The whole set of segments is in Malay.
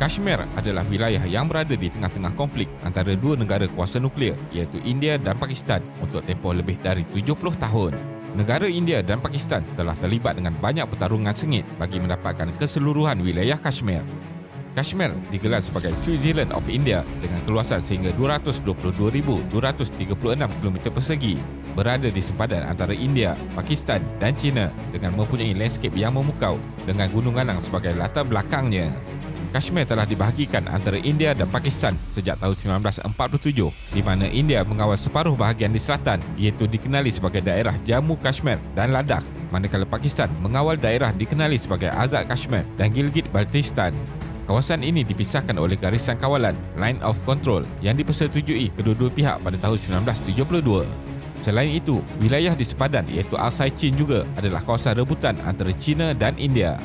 Kashmir adalah wilayah yang berada di tengah-tengah konflik antara dua negara kuasa nuklear iaitu India dan Pakistan untuk tempoh lebih dari 70 tahun. Negara India dan Pakistan telah terlibat dengan banyak pertarungan sengit bagi mendapatkan keseluruhan wilayah Kashmir. Kashmir digelar sebagai Switzerland of India dengan keluasan sehingga 222,236 km persegi berada di sempadan antara India, Pakistan dan China dengan mempunyai landscape yang memukau dengan gunung ganang sebagai latar belakangnya. Kashmir telah dibahagikan antara India dan Pakistan sejak tahun 1947 di mana India mengawal separuh bahagian di selatan iaitu dikenali sebagai daerah Jammu Kashmir dan Ladakh manakala Pakistan mengawal daerah dikenali sebagai Azad Kashmir dan Gilgit-Baltistan. Kawasan ini dipisahkan oleh garisan kawalan Line of Control yang dipersetujui kedua-dua pihak pada tahun 1972. Selain itu, wilayah di sepadan iaitu Alsai Chin juga adalah kawasan rebutan antara China dan India.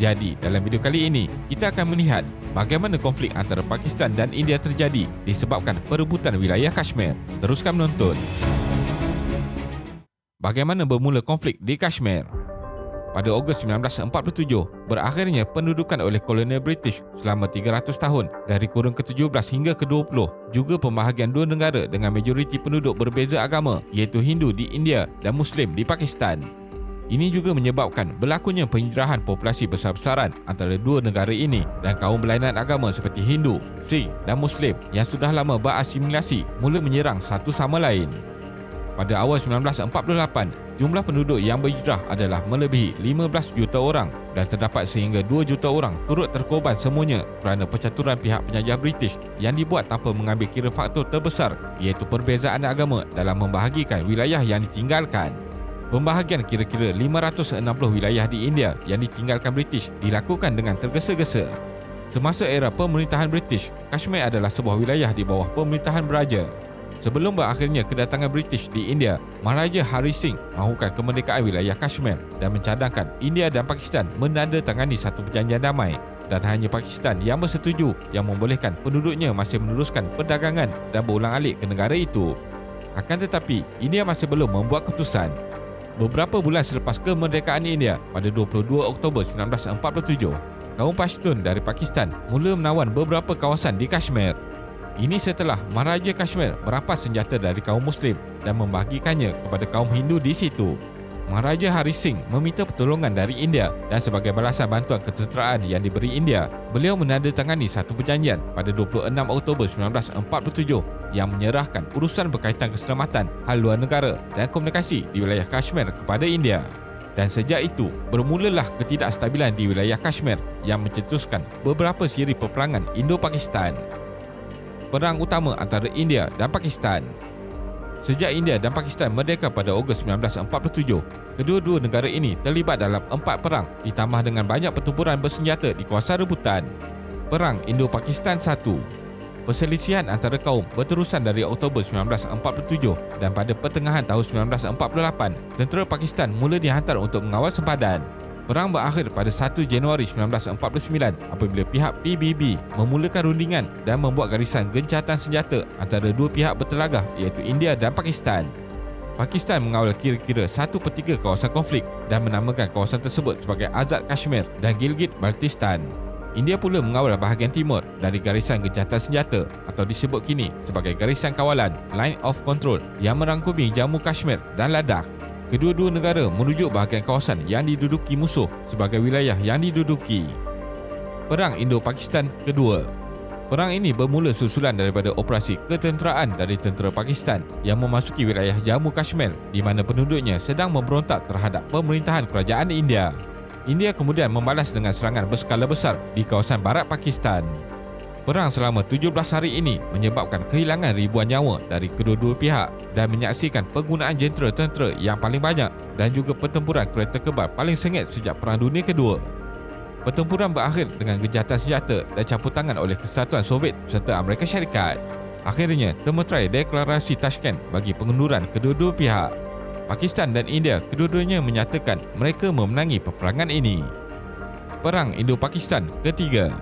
Jadi, dalam video kali ini, kita akan melihat bagaimana konflik antara Pakistan dan India terjadi disebabkan perebutan wilayah Kashmir. Teruskan menonton. Bagaimana bermula konflik di Kashmir? Pada Ogos 1947, berakhirnya pendudukan oleh kolonial British selama 300 tahun dari kurun ke-17 hingga ke-20 juga pembahagian dua negara dengan majoriti penduduk berbeza agama iaitu Hindu di India dan Muslim di Pakistan. Ini juga menyebabkan berlakunya penghijrahan populasi besar-besaran antara dua negara ini dan kaum berlainan agama seperti Hindu, Sikh dan Muslim yang sudah lama berasimilasi mula menyerang satu sama lain. Pada awal 1948, jumlah penduduk yang berhijrah adalah melebihi 15 juta orang dan terdapat sehingga 2 juta orang turut terkorban semuanya kerana percaturan pihak penjajah British yang dibuat tanpa mengambil kira faktor terbesar iaitu perbezaan agama dalam membahagikan wilayah yang ditinggalkan. Pembahagian kira-kira 560 wilayah di India yang ditinggalkan British dilakukan dengan tergesa-gesa. Semasa era pemerintahan British, Kashmir adalah sebuah wilayah di bawah pemerintahan beraja. Sebelum berakhirnya kedatangan British di India, Maharaja Hari Singh mahukan kemerdekaan wilayah Kashmir dan mencadangkan India dan Pakistan menandatangani satu perjanjian damai dan hanya Pakistan yang bersetuju yang membolehkan penduduknya masih meneruskan perdagangan dan berulang-alik ke negara itu. Akan tetapi, India masih belum membuat keputusan Beberapa bulan selepas kemerdekaan India pada 22 Oktober 1947, kaum Pashtun dari Pakistan mula menawan beberapa kawasan di Kashmir. Ini setelah Maharaja Kashmir merampas senjata dari kaum Muslim dan membagikannya kepada kaum Hindu di situ. Maharaja Hari Singh meminta pertolongan dari India dan sebagai balasan bantuan ketenteraan yang diberi India, beliau menandatangani satu perjanjian pada 26 Oktober 1947 yang menyerahkan urusan berkaitan keselamatan hal luar negara dan komunikasi di wilayah Kashmir kepada India. Dan sejak itu, bermulalah ketidakstabilan di wilayah Kashmir yang mencetuskan beberapa siri peperangan Indo-Pakistan. Perang utama antara India dan Pakistan Sejak India dan Pakistan merdeka pada Ogos 1947, kedua-dua negara ini terlibat dalam empat perang ditambah dengan banyak pertempuran bersenjata di kawasan rebutan. Perang Indo-Pakistan 1 Perselisihan antara kaum berterusan dari Oktober 1947 dan pada pertengahan tahun 1948, tentera Pakistan mula dihantar untuk mengawal sempadan. Perang berakhir pada 1 Januari 1949 apabila pihak PBB memulakan rundingan dan membuat garisan gencatan senjata antara dua pihak bertelagah iaitu India dan Pakistan. Pakistan mengawal kira-kira 1 per 3 kawasan konflik dan menamakan kawasan tersebut sebagai Azad Kashmir dan Gilgit-Baltistan. India pula mengawal bahagian timur dari garisan gencatan senjata atau disebut kini sebagai garisan kawalan Line of Control yang merangkumi Jammu Kashmir dan Ladakh. Kedua-dua negara menuju bahagian kawasan yang diduduki musuh sebagai wilayah yang diduduki. Perang Indo-Pakistan kedua Perang ini bermula susulan daripada operasi ketenteraan dari tentera Pakistan yang memasuki wilayah Jammu Kashmir di mana penduduknya sedang memberontak terhadap pemerintahan kerajaan India. India kemudian membalas dengan serangan berskala besar di kawasan barat Pakistan. Perang selama 17 hari ini menyebabkan kehilangan ribuan nyawa dari kedua-dua pihak dan menyaksikan penggunaan jentera-tentera yang paling banyak dan juga pertempuran kereta kebal paling sengit sejak Perang Dunia Kedua. Pertempuran berakhir dengan gejatan senjata dan campur tangan oleh Kesatuan Soviet serta Amerika Syarikat. Akhirnya, temuterai deklarasi Tashkent bagi pengunduran kedua-dua pihak. Pakistan dan India kedua-duanya menyatakan mereka memenangi peperangan ini. Perang Indo-Pakistan ketiga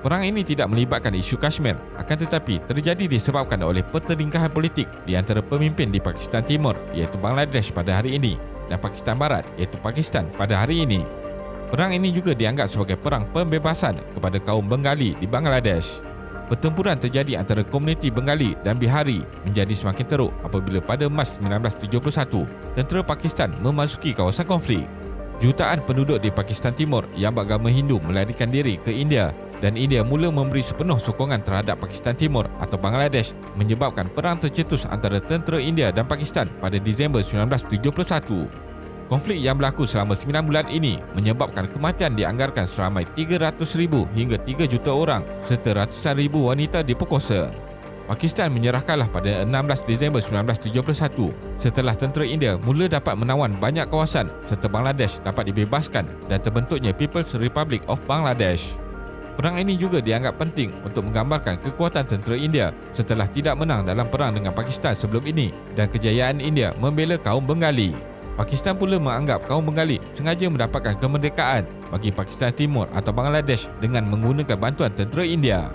Perang ini tidak melibatkan isu Kashmir akan tetapi terjadi disebabkan oleh pertelingkahan politik di antara pemimpin di Pakistan Timur iaitu Bangladesh pada hari ini dan Pakistan Barat iaitu Pakistan pada hari ini. Perang ini juga dianggap sebagai perang pembebasan kepada kaum Bengali di Bangladesh. Pertempuran terjadi antara komuniti Bengali dan Bihari menjadi semakin teruk apabila pada Mac 1971, tentera Pakistan memasuki kawasan konflik. Jutaan penduduk di Pakistan Timur yang beragama Hindu melarikan diri ke India dan India mula memberi sepenuh sokongan terhadap Pakistan Timur atau Bangladesh menyebabkan perang tercetus antara tentera India dan Pakistan pada Disember 1971. Konflik yang berlaku selama 9 bulan ini menyebabkan kematian dianggarkan seramai 300,000 hingga 3 juta orang serta ratusan ribu wanita diperkosa. Pakistan menyerahkanlah pada 16 Disember 1971 setelah tentera India mula dapat menawan banyak kawasan serta Bangladesh dapat dibebaskan dan terbentuknya People's Republic of Bangladesh. Perang ini juga dianggap penting untuk menggambarkan kekuatan tentera India setelah tidak menang dalam perang dengan Pakistan sebelum ini dan kejayaan India membela kaum Bengali. Pakistan pula menganggap kaum Bengali sengaja mendapatkan kemerdekaan bagi Pakistan Timur atau Bangladesh dengan menggunakan bantuan tentera India.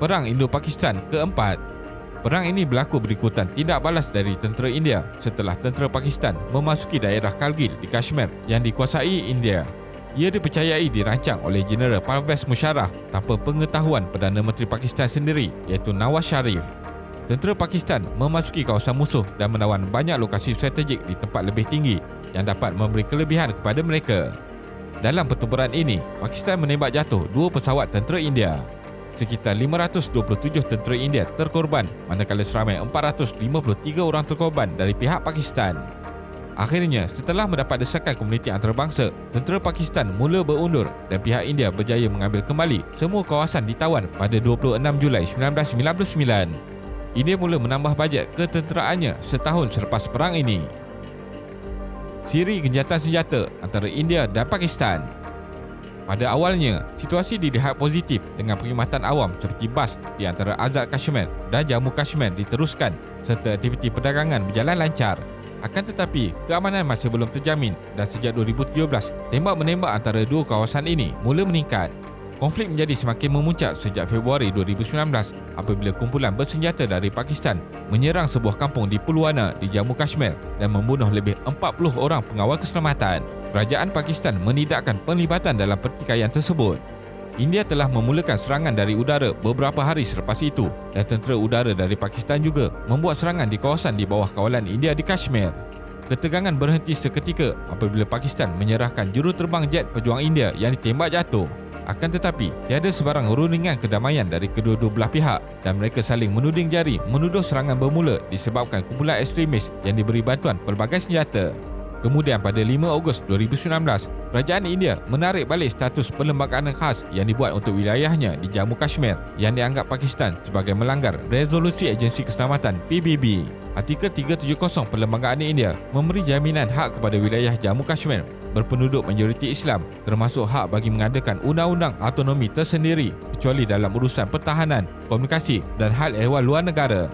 Perang Indo-Pakistan keempat Perang ini berlaku berikutan tindak balas dari tentera India setelah tentera Pakistan memasuki daerah Kargil di Kashmir yang dikuasai India. Ia dipercayai dirancang oleh Jeneral Parvez Musharraf tanpa pengetahuan Perdana Menteri Pakistan sendiri iaitu Nawaz Sharif. Tentera Pakistan memasuki kawasan musuh dan menawan banyak lokasi strategik di tempat lebih tinggi yang dapat memberi kelebihan kepada mereka. Dalam pertempuran ini, Pakistan menembak jatuh dua pesawat tentera India. Sekitar 527 tentera India terkorban manakala seramai 453 orang terkorban dari pihak Pakistan. Akhirnya, setelah mendapat desakan komuniti antarabangsa, tentera Pakistan mula berundur dan pihak India berjaya mengambil kembali semua kawasan ditawan pada 26 Julai 1999. India mula menambah bajet ketenteraannya setahun selepas perang ini. Siri genjatan senjata antara India dan Pakistan pada awalnya, situasi dilihat positif dengan perkhidmatan awam seperti bas di antara Azad Kashmir dan Jammu Kashmir diteruskan serta aktiviti perdagangan berjalan lancar. Akan tetapi, keamanan masih belum terjamin dan sejak 2017, tembak-menembak antara dua kawasan ini mula meningkat. Konflik menjadi semakin memuncak sejak Februari 2019 apabila kumpulan bersenjata dari Pakistan menyerang sebuah kampung di Pulwana di Jammu Kashmir dan membunuh lebih 40 orang pengawal keselamatan. Kerajaan Pakistan menidakkan penglibatan dalam pertikaian tersebut. India telah memulakan serangan dari udara beberapa hari selepas itu dan tentera udara dari Pakistan juga membuat serangan di kawasan di bawah kawalan India di Kashmir. Ketegangan berhenti seketika apabila Pakistan menyerahkan juruterbang jet pejuang India yang ditembak jatuh. Akan tetapi, tiada sebarang rundingan kedamaian dari kedua-dua belah pihak dan mereka saling menuding jari menuduh serangan bermula disebabkan kumpulan ekstremis yang diberi bantuan pelbagai senjata. Kemudian pada 5 Ogos 2019, Kerajaan India menarik balik status perlembagaan khas yang dibuat untuk wilayahnya di Jammu Kashmir yang dianggap Pakistan sebagai melanggar Resolusi Agensi Keselamatan PBB. Artikel 370 Perlembagaan India memberi jaminan hak kepada wilayah Jammu Kashmir berpenduduk majoriti Islam termasuk hak bagi mengadakan undang-undang autonomi tersendiri kecuali dalam urusan pertahanan, komunikasi dan hal ehwal luar negara.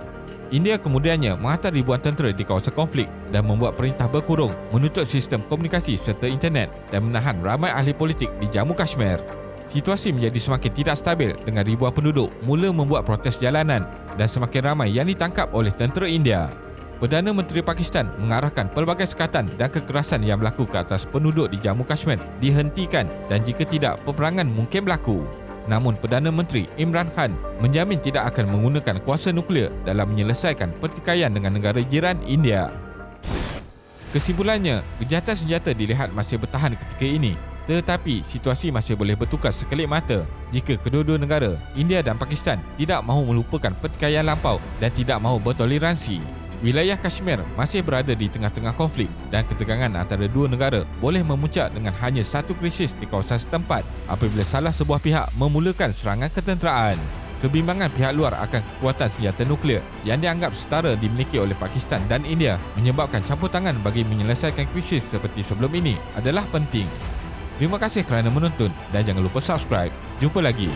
India kemudiannya menghantar ribuan tentera di kawasan konflik dan membuat perintah berkurung menutup sistem komunikasi serta internet dan menahan ramai ahli politik di Jammu Kashmir. Situasi menjadi semakin tidak stabil dengan ribuan penduduk mula membuat protes jalanan dan semakin ramai yang ditangkap oleh tentera India. Perdana Menteri Pakistan mengarahkan pelbagai sekatan dan kekerasan yang berlaku ke atas penduduk di Jammu Kashmir dihentikan dan jika tidak, peperangan mungkin berlaku. Namun Perdana Menteri Imran Khan menjamin tidak akan menggunakan kuasa nuklear dalam menyelesaikan pertikaian dengan negara jiran India. Kesimpulannya, kejahatan senjata dilihat masih bertahan ketika ini tetapi situasi masih boleh bertukar sekelip mata jika kedua-dua negara, India dan Pakistan tidak mahu melupakan pertikaian lampau dan tidak mahu bertoleransi. Wilayah Kashmir masih berada di tengah-tengah konflik dan ketegangan antara dua negara boleh memuncak dengan hanya satu krisis di kawasan setempat apabila salah sebuah pihak memulakan serangan ketenteraan. Kebimbangan pihak luar akan kekuatan senjata nuklear yang dianggap setara dimiliki oleh Pakistan dan India menyebabkan campur tangan bagi menyelesaikan krisis seperti sebelum ini adalah penting. Terima kasih kerana menonton dan jangan lupa subscribe. Jumpa lagi.